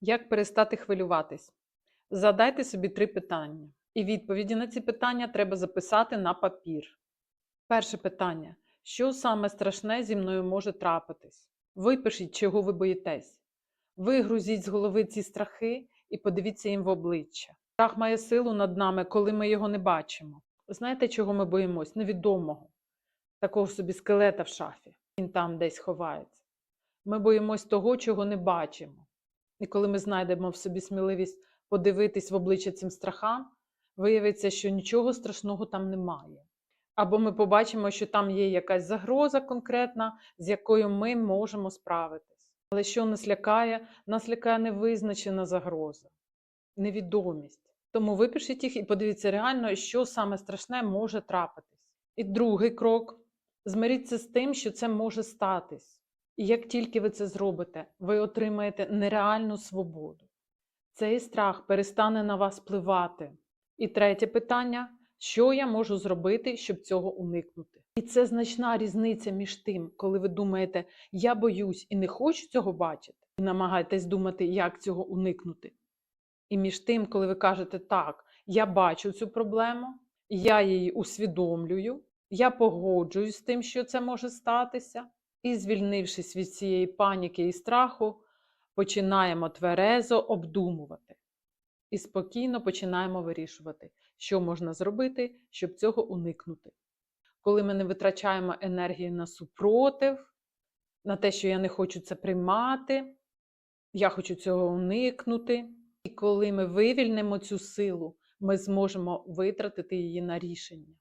Як перестати хвилюватись? Задайте собі три питання. І відповіді на ці питання треба записати на папір. Перше питання: що саме страшне зі мною може трапитись? Випишіть, чого ви боїтесь. Вигрузіть з голови ці страхи і подивіться їм в обличчя. Страх має силу над нами, коли ми його не бачимо. Знаєте, чого ми боїмось? Невідомого. Такого собі скелета в шафі. Він там десь ховається. Ми боїмось того, чого не бачимо. І коли ми знайдемо в собі сміливість подивитись в обличчя цим страхам, виявиться, що нічого страшного там немає. Або ми побачимо, що там є якась загроза конкретна, з якою ми можемо справитись. Але що нас лякає? Нас лякає невизначена загроза, невідомість. Тому випишіть їх і подивіться реально, що саме страшне може трапитись. І другий крок змиріться з тим, що це може статись. І як тільки ви це зробите, ви отримаєте нереальну свободу. Цей страх перестане на вас впливати. І третє питання: що я можу зробити, щоб цього уникнути? І це значна різниця між тим, коли ви думаєте, я боюсь і не хочу цього бачити, і намагаєтесь думати, як цього уникнути. І між тим, коли ви кажете, так, я бачу цю проблему, я її усвідомлюю, я погоджуюсь з тим, що це може статися, і, звільнившись від цієї паніки і страху, починаємо тверезо обдумувати і спокійно починаємо вирішувати, що можна зробити, щоб цього уникнути. Коли ми не витрачаємо енергії на супротив, на те, що я не хочу це приймати, я хочу цього уникнути. І коли ми вивільнимо цю силу, ми зможемо витратити її на рішення.